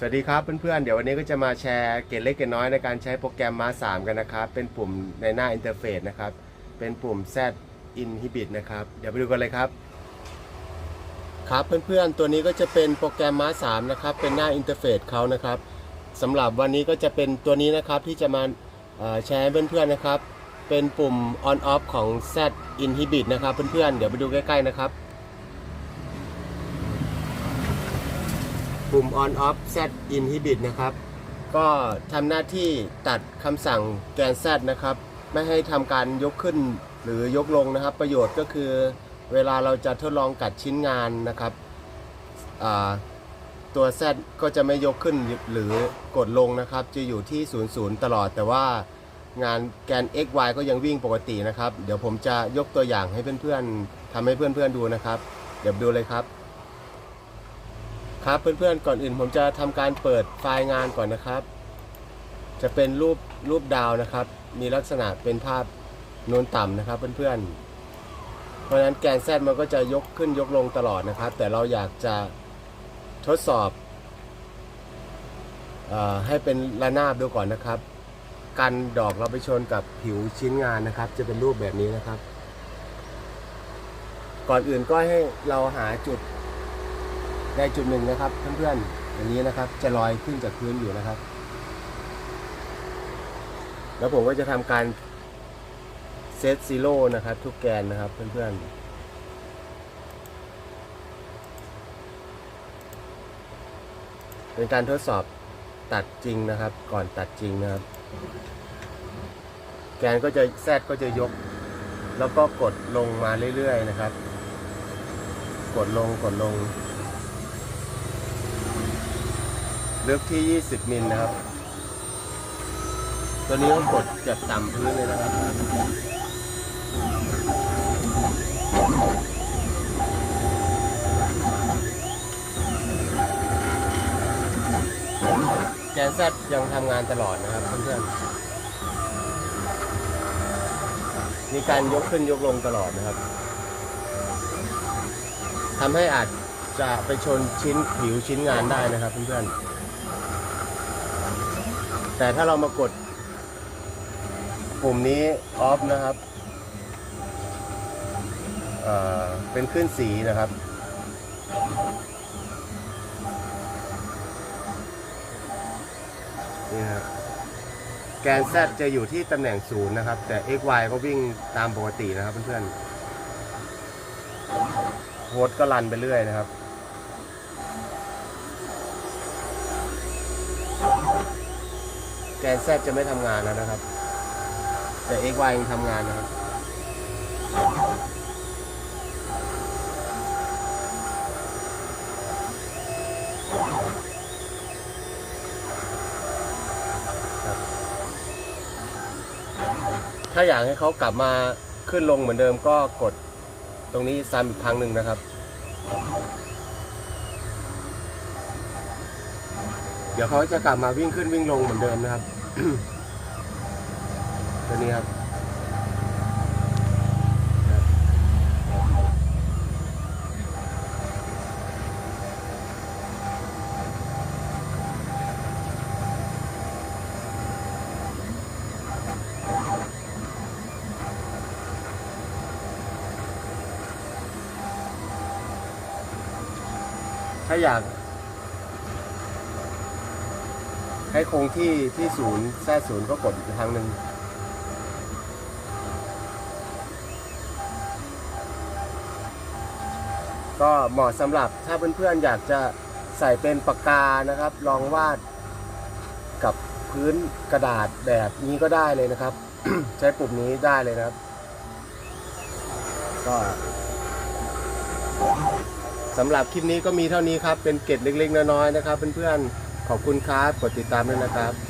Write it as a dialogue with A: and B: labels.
A: สวัสดีครับเพื่อนๆ เดี๋ยววันนี้ก็จะมาแชร์เกร็ดเล็กเกร็ดน้อยในการใช้โปรแกรมมา3กันนะครับ เป็นปุ่มในหน้าอินเทอร์เฟซนะครับ เป็นปุ่ม Z Inhibit นะครับ เดี๋ยวไปดูกันเลยครับ ครับเพื่อนๆ ตัวนี้ก็จะเป็นโปรแกรมมา3นะครับ เป็นหน้าอินเทอร์เฟซเขานะครับสำหรับวันนี้ก็จะเป็นตัวนี้นะครับที่จะมาแชร์ให้เพื่อนๆนะครับ เป็นปุ่ม on off ของ Z Inhibit นะครับเพื่อนๆ เดี๋ยวไปดูใกล้ๆนะครับ ปุ่ม on off z inhibit นะครับ ก็ทำหน้าที่ตัดคำสั่งแกน z นะครับ ไม่ให้ทำการยกขึ้นหรือยกลงนะครับ ประโยชน์ก็คือเวลาเราจะทดลองกัดชิ้นงานนะครับ ตัว z ก็จะไม่ยกขึ้นหรือกดลงนะครับ จะอยู่ที่ 0 0 ตลอดแต่ว่างานแกน x y ก็ยังวิ่งปกตินะครับ เดี๋ยวผมจะยกตัวอย่างให้เพื่อนๆทำให้เพื่อนๆดูนะครับ เดี๋ยวดูเลยครับ ครับเพื่อนๆก่อนอื่นผมจะทำการเปิดไฟล์งานก่อนนะครับ จะเป็นรูปรูปดาวนะครับ มีลักษณะเป็นภาพนูนต่ำนะครับเพื่อนๆ เพราะฉะนั้นแกนแซดมันก็จะยกขึ้นยกลงตลอดนะครับ แต่เราอยากจะทดสอบอให้เป็นระนาบดูก่อนนะครับ กันดอกเราไปชนกับผิวชิ้นงานนะครับ จะเป็นรูปแบบนี้นะครับ ก่อนอื่นก็ให้เราหาจุด ได้จุดหนึ่งนะครับเพื่อนๆอย่างนี้นะครับจะลอยขึ้นจากพื้นอยู่นะครับ แล้วผมก็จะทำการเซตซีโร่นะครับ ทุกแกนนะครับเพื่อนๆเป็นการทดสอบตัดจริงนะครับ ก่อนตัดจริงนะครับ แกนก็จะแซดก็จะยก แล้วก็กดลงมาเรื่อยๆนะครับ กดลงกดลง ลึกที่ 20 มิลนะครับ ตัวนี้ก็กดจากต่ำพื้นเลยนะครับ แกนแซดยังทำงานตลอดนะครับเพื่อนๆ มีการยกขึ้นยกลงตลอดนะครับ ทำให้อาจจะไปชนชิ้นผิวชิ้นงานได้นะครับเพื่อนๆ แต่ถ้าเรามากดปุ่มนี้ออฟนะครับเเป็นขึ้นสีนะครับ นี่ครับแกน Z จะอยู่ที่ตำแหน่งศูนย์นะครับ แต่ XY ก็วิ่งตามปกตินะครับเพื่อนๆโฮสก็รันไปเรื่อยนะครับ แกน Z จะไม่ทำงานแล้วนะครับ แต่ XY ยังทำงานนะครับถ้าอยากให้เขากลับมาขึ้นลงเหมือนเดิมก็กดตรงนี้ซ้ำอีกครั้งหนึ่งนะครับ ดี๋ยวเขาจะกลับมาวิ่งขึ้นวิ่งลงเหมือนเดิมนะครับ ตัวนี้ครับถ้าอยาก ให้คงที่ที่ศูนย์แท้ศูนย์ก็กดอีกครั้งหนึ่งก็เหมาะสำหรับถ้าเพื่อนๆอยากจะใส่เป็นปากกานะครับลองวาดกับพื้นกระดาษแบบนี้ก็ได้เลยนะครับ ใช้ปุ่มนี้ได้เลยนะครับ ก็สำหรับคลิปนี้ก็มีเท่านี้ครับ เป็นเกร็ดเล็กๆน้อยๆนะครับเพื่อนๆ ขอบคุณครับ กดติดตามด้วยนะครับ